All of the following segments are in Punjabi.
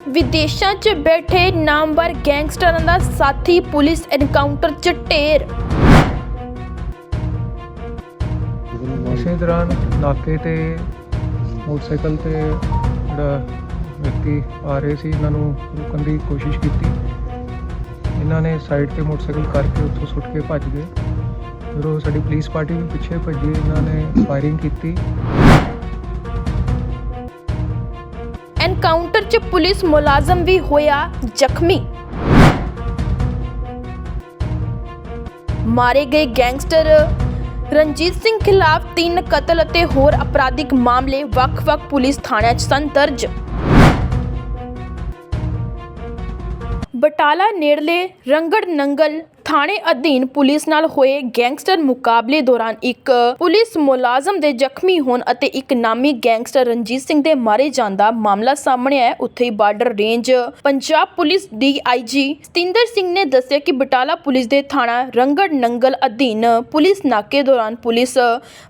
ਵਿਦੇਸ਼ਾਂ 'ਚ ਬੈਠੇ ਨਾਮਵਰ ਗੈਂਗਸਟਰਾਂ ਦਾ ਸਾਥੀ ਪੁਲਿਸ ਐਨਕਾਊਂਟਰ 'ਚ ਢੇਰ। ਇਸੇ ਦੌਰਾਨ ਨਾਕੇ ਤੇ ਮੋਟਰਸਾਈਕਲ ਤੇ ਜਿਹੜਾ ਵਿਅਕਤੀ ਆ ਰਹੇ ਸੀ, ਇਹਨਾਂ ਨੂੰ ਰੋਕਣ ਦੀ ਕੋਸ਼ਿਸ਼ ਕੀਤੀ। ਇਹਨਾਂ ਨੇ ਸਾਈਡ ਤੇ ਮੋਟਰਸਾਈਕਲ ਕਰਕੇ ਉੱਥੋਂ ਸੁੱਟ ਕੇ ਭੱਜ ਗਏ। ਫਿਰ ਉਹ ਸਾਡੀ ਪੁਲਿਸ ਪਾਰਟੀ ਵੀ ਪਿੱਛੇ ਭੱਜੀ, ਇਹਨਾਂ ਨੇ ਫਾਇਰਿੰਗ ਕੀਤੀ। ਐਨਕਾਊਂਟਰ 'ਚ ਪੁਲਿਸ ਮੁਲਾਜ਼ਮ ਵੀ ਹੋਇਆ ਜ਼ਖਮੀ। ਮਾਰੇ ਗਏ ਗੈਂਗਸਟਰ ਰਣਜੀਤ ਸਿੰਘ ਖਿਲਾਫ ਤਿੰਨ ਕਤਲ ਅਤੇ ਹੋਰ ਅਪਰਾਧਿਕ ਮਾਮਲੇ ਵੱਖ-ਵੱਖ ਪੁਲਿਸ ਥਾਣਿਆਂ 'ਚ ਸਨ ਦਰਜ। ਬਟਾਲਾ ਨੇੜਲੇ ਰੰਗੜ ਨੰਗਲ ਥਾਣੇ ਅਧੀਨ ਪੁਲਿਸ ਨਾਲ ਹੋਏ ਗੈਂਗਸਟਰ ਮੁਕਾਬਲੇ ਦੌਰਾਨ ਇੱਕ ਪੁਲਿਸ ਮੁਲਾਜ਼ਮ ਦੇ ਜ਼ਖਮੀ ਹੋਣ ਅਤੇ ਇੱਕ ਨਾਮੀ ਗੈਂਗਸਟਰ ਰਣਜੀਤ ਸਿੰਘ ਦੇ ਮਾਰੇ ਜਾਣ ਦਾ ਮਾਮਲਾ ਸਾਹਮਣੇ ਆਇਆ ਉੱਥੇ ਹੀ border range Punjab police DIG Satinder Singh ਨੇ ਦੱਸਿਆ ਕਿ ਬਟਾਲਾ ਪੁਲਿਸ ਦੇ ਥਾਣਾ ਰੰਗੜ ਨੰਗਲ ਅਧੀਨ ਪੁਲਿਸ ਨਾਕੇ ਦੌਰਾਨ ਪੁਲਿਸ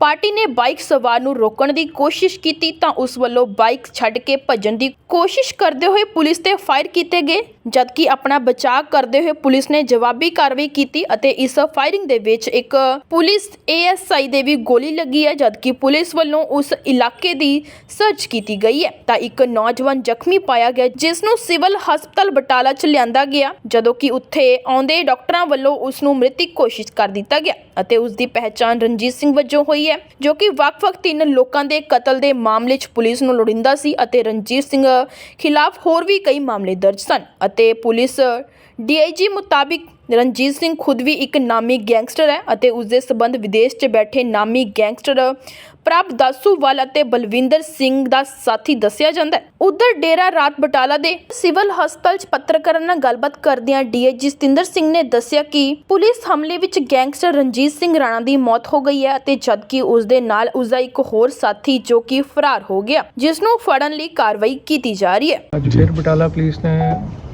ਪਾਰਟੀ ਨੇ ਬਾਈਕ ਸਵਾਰ ਨੂੰ ਰੋਕਣ ਦੀ ਕੋਸ਼ਿਸ਼ ਕੀਤੀ ਤਾਂ ਉਸ ਵੱਲੋਂ ਬਾਈਕ ਛੱਡ ਕੇ ਭੱਜਣ ਦੀ ਕੋਸ਼ਿਸ਼ ਕਰਦੇ ਹੋਏ ਪੁਲਿਸ ਤੇ ਫਾਇਰ ਕੀਤੇ ਗਏ। ਜਦਕਿ ਆਪਣਾ ਬਚਾਅ ਕਰਦੇ ਹੋਏ ਪੁਲਿਸ ਨੇ ਜਵਾਬੀ ਕਾਰਵਾਈ ਕੀਤੀ ਅਤੇ ਇਸ ਫਾਇਰਿੰਗ ਦੇ ਵਿੱਚ ਇੱਕ ਪੁਲਿਸ ਏਐਸਆਈ ਦੇ ਵੀ ਗੋਲੀ ਲੱਗੀ ਹੈ, ਜਦਕਿ ਪੁਲਿਸ ਵੱਲੋਂ ਉਸ ਇਲਾਕੇ ਦੀ ਸਰਚ ਕੀਤੀ ਗਈ ਹੈ। ਤਾਂ ਇੱਕ ਨੌਜਵਾਨ ਜ਼ਖਮੀ ਪਾਇਆ ਗਿਆ ਜਿਸ ਨੂੰ ਸਿਵਲ ਹਸਪਤਾਲ ਬਟਾਲਾ ਚ ਲਿਆਂਦਾ ਗਿਆ, ਜਦੋਂ ਕਿ ਉੱਥੇ ਆਉਂਦੇ ਡਾਕਟਰਾਂ ਵੱਲੋਂ ਉਸ ਨੂੰ ਮ੍ਰਿਤਕ ਘੋਸ਼ਿਤ ਕਰ ਦਿੱਤਾ ਗਿਆ ਅਤੇ ਉਸ ਦੀ ਪਹਿਚਾਣ ਰਣਜੀਤ ਸਿੰਘ ਵਜੋਂ ਹੋਈ ਹੈ, ਜੋ ਕਿ ਵੱਖ-ਵੱਖ ਤਿੰਨ ਲੋਕਾਂ ਦੇ ਕਤਲ ਦੇ ਮਾਮਲੇ 'ਚ ਪੁਲਿਸ ਨੂੰ ਲੋੜਿੰਦਾ ਸੀ ਅਤੇ ਰਣਜੀਤ ਸਿੰਘ ਖਿਲਾਫ ਹੋਰ ਵੀ ਕਈ ਮਾਮਲੇ ਦਰਜ ਸਨ ਅਤੇ ਪੁਲਿਸ, ਡੀਆਈਜੀ ਮੁਤਾਬਿਕ ਰਣਜੀਤ ਸਿੰਘ ਖੁਦ ਵੀ ਇੱਕ ਨਾਮੀ ਗੈਂਗਸਟਰ ਹੈ ਅਤੇ ਉਸ ਦੇ ਸਬੰਧ ਵਿਦੇਸ਼ 'ਚ ਬੈਠੇ ਨਾਮੀ ਗੈਂਗਸਟਰ ਪ੍ਰਭ ਦਾਸੂਵਾਲ ਅਤੇ ਬਲਵਿੰਦਰ ਸਿੰਘ ਦਾ ਸਾਥੀ ਦੱਸਿਆ ਜਾਂਦਾ ਹੈ। ਉਧਰ ਡੇਰਾ ਰਾਤ ਬਟਾਲਾ ਦੇ ਸਿਵਲ ਹਸਪਤਾਲ 'ਚ ਪੱਤਰਕਾਰਾਂ ਨਾਲ ਗੱਲਬਾਤ ਕਰਦਿਆਂ ਡੀਆਈਜੀ ਸਤਿੰਦਰ ਸਿੰਘ ਨੇ ਦੱਸਿਆ ਕਿ ਪੁਲਿਸ ਹਮਲੇ ਵਿੱਚ ਗੈਂਗਸਟਰ ਰਣਜੀਤ ਸਿੰਘ ਰਾਣਾ ਦੀ ਮੌਤ ਹੋ ਗਈ ਹੈ ਅਤੇ ਜਦਕਿ ਉਸ ਦੇ ਨਾਲ ਉਸ ਦਾ ਇੱਕ ਹੋਰ ਸਾਥੀ ਜੋ ਕਿ ਫਰਾਰ ਹੋ ਗਿਆ ਜਿਸ ਨੂੰ ਫੜਨ ਲਈ ਕਾਰਵਾਈ ਕੀਤੀ ਜਾ ਰਹੀ ਹੈ। ਅੱਜ ਫਿਰ ਬਟਾਲਾ ਪੁਲਿਸ ਨੇ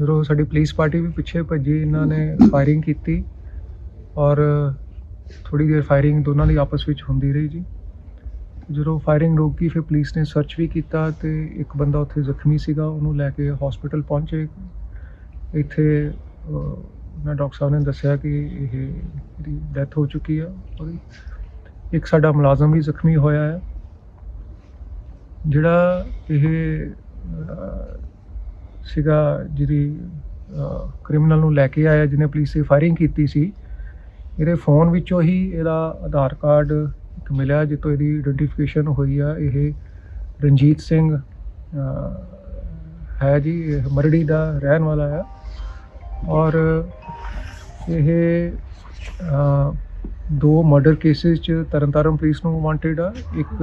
ਜਦੋਂ ਸਾਡੀ ਪੁਲਿਸ ਪਾਰਟੀ ਵੀ ਪਿੱਛੇ ਭੱਜੀ ਇਹਨਾਂ ਨੇ ਫਾਇਰਿੰਗ ਕੀਤੀ ਔਰ ਥੋੜੀ ਦੇਰ ਫਾਇਰਿੰਗ ਦੋਨਾਂ ਦੀ ਆਪਸ ਵਿੱਚ ਹੁੰਦੀ ਰਹੀ ਜੀ। ਜਦੋਂ ਫਾਇਰਿੰਗ ਰੁਕ ਗਈ ਫਿਰ ਪੁਲਿਸ ਨੇ ਸਰਚ ਵੀ ਕੀਤਾ ਤੇ ਇੱਕ ਬੰਦਾ ਉੱਥੇ ਜ਼ਖਮੀ ਸੀਗਾ ਉਹਨੂੰ ਲੈ ਕੇ ਹਸਪੀਟਲ ਪਹੁੰਚੇ। ਇੱਥੇ ਅਹ, ਮੈਂ ਡਾਕਟਰ ਸਾਹਿਬ ਨੇ ਦੱਸਿਆ ਕਿ ਇਹ ਇਹਦੀ ਡੈਥ ਹੋ ਚੁੱਕੀ ਆ ਔਰ ਇੱਕ ਸਾਡਾ ਮੁਲਾਜ਼ਮ ਵੀ ਜ਼ਖਮੀ ਹੋਇਆ ਹੈ। ਜਿਹੜਾ ਇਹ ਸੀਗਾ ਜਿਹਦੀ ਕ੍ਰਿਮੀਨਲ ਨੂੰ ਲੈ ਕੇ ਆਇਆ, ਜਿਹਨੇ ਪੁਲਿਸ ਤੇ ਫਾਇਰਿੰਗ ਕੀਤੀ ਸੀ। ਇਹਦੇ ਫੋਨ ਵਿੱਚੋਂ ਹੀ ਇਹਦਾ ਆਧਾਰ ਕਾਰਡ ਇੱਕ ਮਿਲਿਆ ਜਿੱਤੋਂ ਇਹਦੀ ਆਇਡੈਂਟੀਫਿਕੇਸ਼ਨ ਹੋਈ ਆ। ਇਹ ਰਣਜੀਤ ਸਿੰਘ ਹੈ ਜੀ ਮਰੜੀ ਦਾ ਰਹਿਣ ਵਾਲਾ ਆ। ਔਰ ਇਹ ਦੋ ਮਰਡਰ ਕੇਸਿਸ ਚ ਤਰਨਤਾਰਨ ਪੁਲਿਸ ਨੂੰ ਵਾਂਟਡ ਆ। ਇੱਕ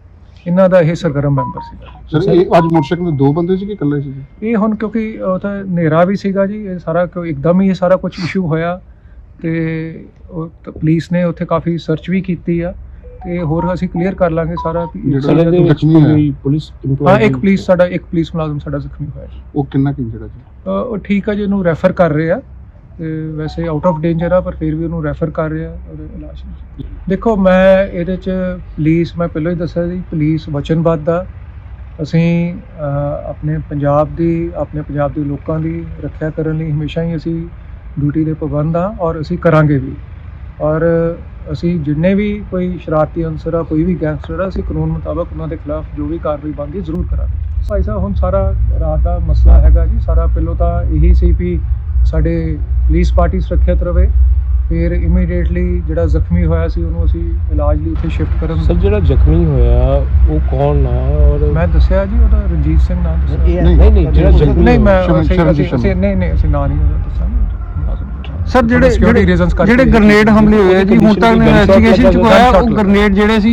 ਇਹਨਾਂ ਦਾ ਇਹ ਸਰਗਰਮ ਮੈਂਬਰ ਸੀਗਾ। ਸਰ ਇਹ ਅੱਜ ਮੋਟਰਸਾਈਕਲ ਤੇ ਦੋ ਬੰਦੇ ਸੀ ਕਿ ਇਕੱਲੇ ਸੀ ਇਹ ਹੁਣ ਕਿਉਂਕਿ ਉਹ ਤਾਂ ਹਨੇਰਾ ਵੀ ਸੀਗਾ ਜੀ ਇਹ ਸਾਰਾ ਕਿਉਂ ਇੱਕਦਮ ਹੀ ਇਹ ਸਾਰਾ ਕੁਝ ਇਸ਼ੂ ਹੋਇਆ ਤੇ ਉਹ ਤਾਂ ਪੁਲਿਸ ਨੇ ਉੱਥੇ ਕਾਫੀ ਸਰਚ ਵੀ ਕੀਤੀ ਆ ਤੇ ਹੋਰ ਅਸੀਂ ਕਲੀਅਰ ਕਰ ਲਾਂਗੇ ਸਾਰਾ ਵੀ ਇਹ ਜਿਹੜਾ ਸਾਰਾ- ਜ਼ਖਮੀ ਹੋਇਆ। ਪੁਲਿਸ ਹਾਂ ਇੱਕ ਪੁਲਿਸ ਸਾਡਾ ਇੱਕ ਪੁਲਿਸ ਮੁਲਾਜ਼ਮ ਸਾਡਾ ਜ਼ਖਮੀ ਹੋਇਆ ਜੀ। ਉਹ ਕਿੰਨਾ ਕਿ ਜਿਹੜਾ ਜੀ? ਅ, ਉਹ ਠੀਕ ਆ ਜੀ ਉਹਨੂੰ ਰੈਫਰ ਕਰ ਰਹੇ ਆ। ਤੇ ਵੈਸੇ ਆਊਟ ਆਫ ਡੇਂਜਰ ਆ, ਪਰ ਫਿਰ ਵੀ ਉਹਨੂੰ ਰੈਫਰ ਕਰ ਰਿਹਾ ਉਹਦੇ ਇਲਾਜ ਲਈ। ਦੇਖੋ, ਮੈਂ ਇਹਦੇ ਚ ਪੁਲਿਸ ਮੈਂ ਪਹਿਲਾਂ ਹੀ ਦੱਸਿਆ ਸੀ ਪੁਲਿਸ ਵਚਨਬੱਧ ਆ। ਅਸੀਂ ਆਪਣੇ ਪੰਜਾਬ ਦੀ, ਆਪਣੇ ਪੰਜਾਬ ਦੇ ਲੋਕਾਂ ਦੀ ਰੱਖਿਆ ਕਰਨ ਲਈ ਹਮੇਸ਼ਾ ਹੀ ਅਸੀਂ ਡਿਊਟੀ ਦੇ ਪਾਬੰਦ ਆ ਔਰ ਅਸੀਂ ਕਰਾਂਗੇ ਵੀ। ਔਰ ਅਸੀਂ ਜਿੰਨੇ ਵੀ ਕੋਈ ਸ਼ਰਾਰਤੀ ਅਨਸਰ ਆ, ਕੋਈ ਵੀ ਗੈਂਗਸਟਰ ਆ, ਅਸੀਂ ਕਾਨੂੰਨ ਮੁਤਾਬਕ ਉਹਨਾਂ ਦੇ ਖਿਲਾਫ ਜੋ ਵੀ ਕਾਰਵਾਈ ਬਣਦੀ ਜ਼ਰੂਰ ਕਰਾਂਗੇ। ਭਾਈ ਸਾਹਿਬ, ਹੁਣ ਸਾਰਾ ਰਾਤ ਦਾ ਮਸਲਾ ਹੈਗਾ ਜੀ, ਸਾਰਾ ਪਹਿਲੋਂ ਤਾਂ ਇਹੀ ਸੀ ਵੀ ਸਾਡੇ ਪੁਲਿਸ ਪਾਰਟੀ ਸੁਰੱਖਿਅਤ ਰਵੇ ਫਿਰ ਇਮੀਡੀਏਟਲੀ ਜਿਹੜਾ ਜ਼ਖਮੀ ਹੋਇਆ ਸੀ ਉਹਨੂੰ ਅਸੀਂ ਇਲਾਜ ਲਈ ਇੱਥੇ ਸ਼ਿਫਟ ਕਰਨ ਸਰ ਜਿਹੜਾ ਜ਼ਖਮੀ ਹੋਇਆ ਉਹ ਕੌਣ ਆ ਔਰ ਮੈਂ ਦੱਸਿਆ ਜੀ ਉਹਦਾ ਰਣਜੀਤ ਸਿੰਘ ਨਾਮ ਦੱਸਿਆ। ਨਹੀਂ, ਨਹੀਂ ਨਹੀਂ ਜਿਹੜਾ ਜ਼ਖਮੀ ਨਹੀਂ ਮੈਂ ਅਸੀਂ- ਨਹੀਂ ਨਹੀਂ ਅਸੀਂ ਨਾਂ ਨਹੀਂ ਉਹਦਾ ਦੱਸਾਂਗੇ ਸਰ ਜਿਹੜੇ Security ਜਿਹੜੇ reasons ਕਰਕੇ ਜਿਹੜੇ ਗ੍ਰਨੇਡ ਹਮਲੇ ਹੋਏ ਆ ਜੀ ਹੁਣ ਤੱਕ ਇਨਵੈਸਟੀਗੇਸ਼ਨ ਚ ਕੋਈ ਆਇਆ ਉਹ ਗ੍ਰਨੇਡ ਜਿਹੜੇ ਸੀ